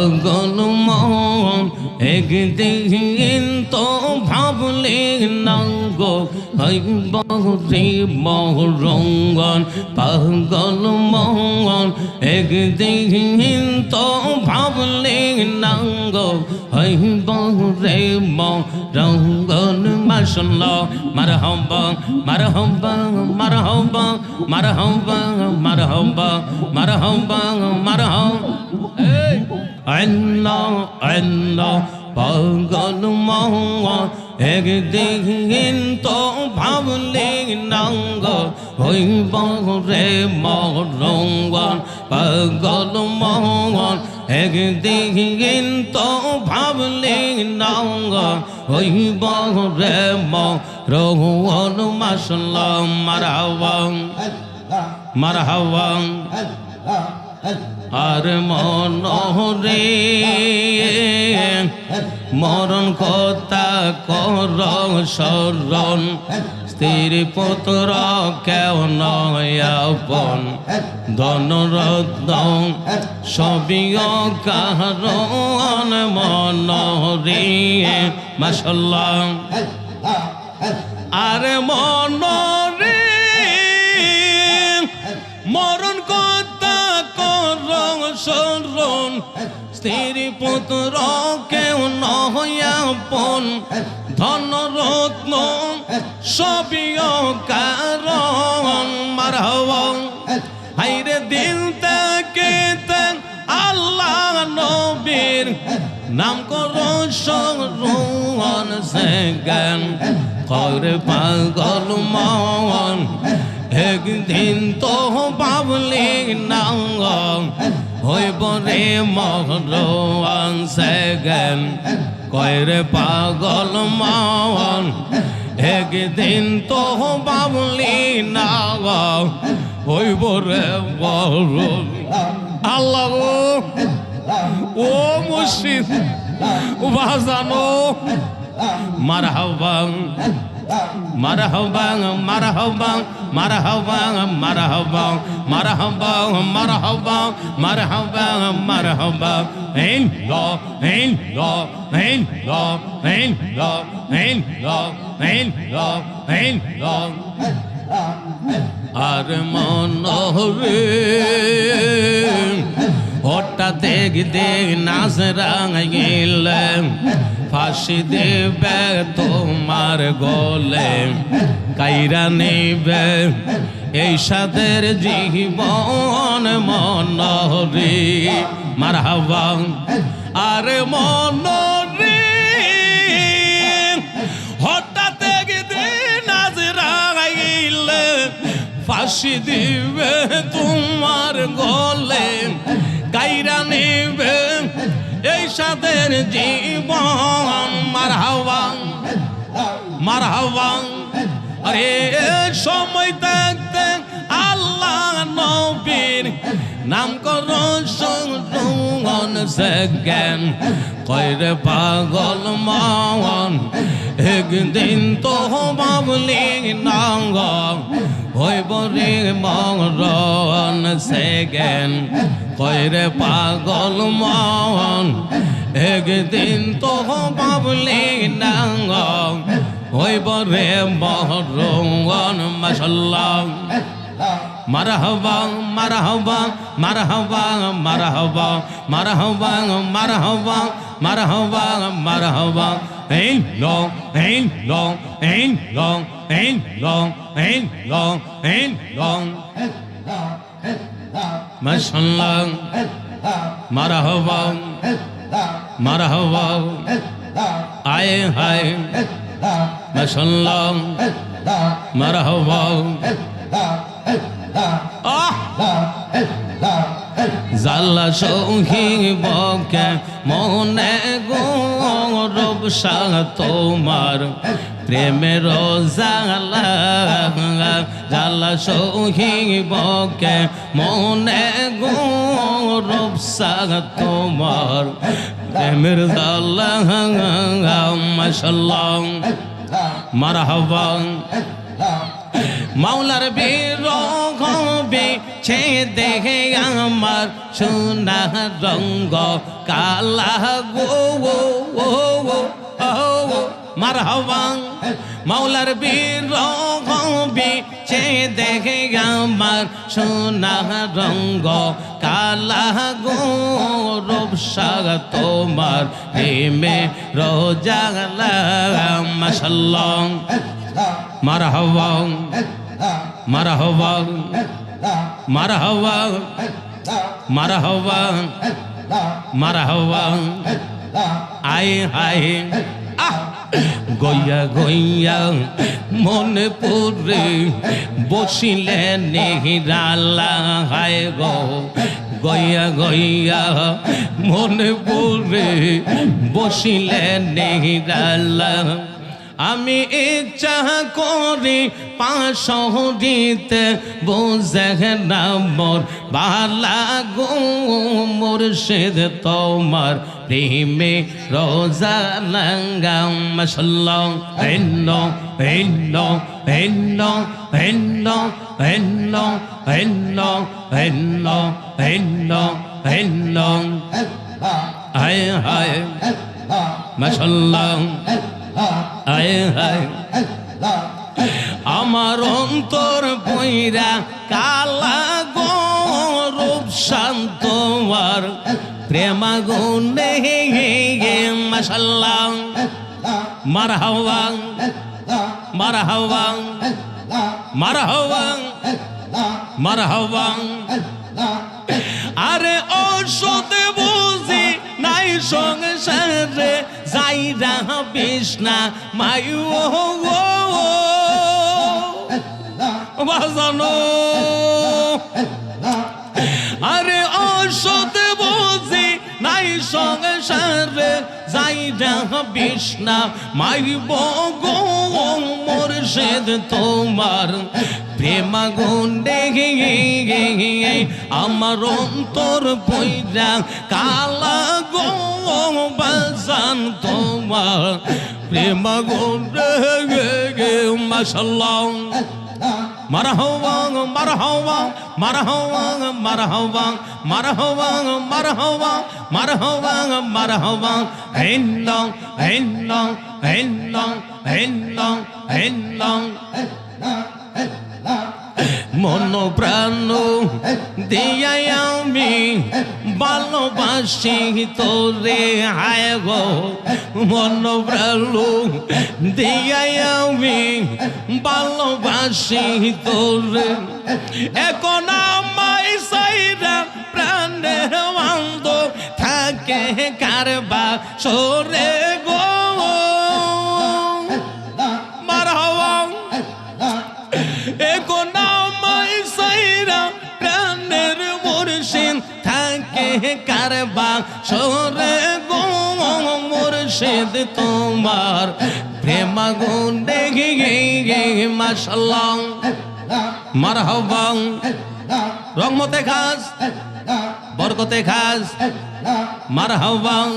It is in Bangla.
পাগল মন, একদিন তো ভাবলে নাঙ্গো হইব রে মরঙ্গন পাগল মন, একদিন তো ভাবলে নাঙ্গো হইব রে মরঙ্গন মাসল্লা মারহবা মারহবা মারহবা মারহবা মারহবা মারহবা মারহবা আল্লাহ আল্লাহ পাগল মহন একদিন তো ভাবলে নাঙ্গ, হইব রে মরঙ্গন পাগল মহন একদিন তো ভাবলে নাঙ্গ, হইব রে মরঙ্গন মাসলাম মারাওয়াং মারহাওয়াং আর মন রে, মরণ কথা কর শরণ। স্ত্রীর পুত্র কেউ নয়াপন ধনরত্ন কারণ মন রে মাসাল্লাহ আর মন শরণ। স্ত্রী পুত্র কেউ নয়াপন ধন রত্ন সবিয় কারণ মারহব হাইরে দিল তাকে আল্লাহ নবীর নাম করো সরণ সেগান। করে পাগল মন একদিন তো পাবলি নাঙ্গ হইব রে মহরণ সেগান। কয়রে পাগল মন একদিন তো পাবলি নাঙ্গ হইব রে মহরণ আল্লাহ, ও মুর্শিদ বাজানো মারহাবাং মারহাবাং মারহাবাং মারহাবাং মারহাবাং মারহাবাং মারহাবাং মারহাবাং মারহাবাং হেন ল হেন ল হেন ল হেন ল হেন ল হেন ল হেন ল আর মন রে হঠাৎ দেখ দেখ নাচ রাঙিল ফাঁসি দেবে তোমার গলে, কাইরা নেবে এই সাদের জীবন মন রে মারহাবা আরে মন রে হঠাৎ দেখ নাচ ফাঁসি দিবে তোমার গলে গাইরা নেবে এরশাদের জীবন। মারহাওয়া মারহাওয়া আরে সময় থাকতে আল্লাহ নবীর নাম করো once again Qayre pagol mawan Ekdin to mavli nanga Hoy bori mawan segen Qayre pagol mawan Ekdin to mavli nanga Hoy bori mawan Mashallah মারহাবা মারহাবা মারহাবা মারহাবা মারহাবা মারহাবা মারহাবা মারহাবা। এই ল এই ল এই ল এই ল এই ল এই ল। মাশাল্লাহ মারহাবা মারহাবা। আয় হায়। মাশাল্লাহ মারহাবা। জাল্লা সৌহিব বকে, মনে গৌরব শাহ তোমার। প্রেমের জালা জাল্লা সৌহিব কে মনে গৌরব শাহ তোমার। প্রেমের জালা মশাল্লাম মারহাবাং। মাওলার বীর হবে ছে দেখে আমার সোনা রঙ্গ কালা গো ও ও ও মার হবাং মাওলার বীর চে দেখে আমার সোনা রঙ্গ কালা গো রূপসা তোমার প্রেমে রোজা মাসাল্লাহ মার মার মার হবাং মার হবাং মার হবাং আয় হায় গইয়া গইয়া মনে পড়ে বসিলে নেহিরালা। হায় গো, গইয়া গইয়া মনে পড়ে বসিলে নেহিরালা। আমি ইচ্ছা করি পাশরিতে বোঝে না মোর বালা গো, মুর্শিদ তোমার প্রেমে রোজা লাঙ্গাম মশাল্লাহ, হেন্ন হেন্ন হেন্ন হেন্ন হেন্ন হেন্ন হেন্ন হেন্ন হেন্ন। হায় হায়, মশাল্লাহ। আমার অন্তর বইরা কালা গো, রূপ শান্ত আর প্রেমা গুনে মশাল্লাহ। মার হওয়াং মার হওয়াং মার হওয়াং মার হওয়াং আরে ওষুধ বুঝি নাই সংসারে যাইরা বিষ্ণা মায়ু বাজানো। আরে অসত বসে নাই সংসারে যাইরা বিষ্ণা মাইব গো মোর তোমার প্রেমা গুন্ডে আমার অন্তর পইরা কালা গো বাজান তোমার প্রেমা গুন্ডে মাসাল্লাহ মারহওয়াং মারহওয়াং মারহওয়াং মারহওয়াং মারহওয়াং মারহওয়াং মারহওয়াং মারহওয়াং হেন্নং হেন্নং হেন্নং হেন্নং হেন্নং মন প্রাণ দিয়াই আমি ভালোবাসি তোরে, হায় গো। মন প্রাণ দিয়াই আমি ভালোবাসি তোরে। এখন আমায় সাইরা প্রাণের বান্ধ থাকে কারবা সরে গো। সরে গো মুর্শিদ তোমার প্রেমা গুণ দেখি গে মাসাল্লাহ মারহবাং রহমতে খাস, বরকতে খাস। মারহাবাং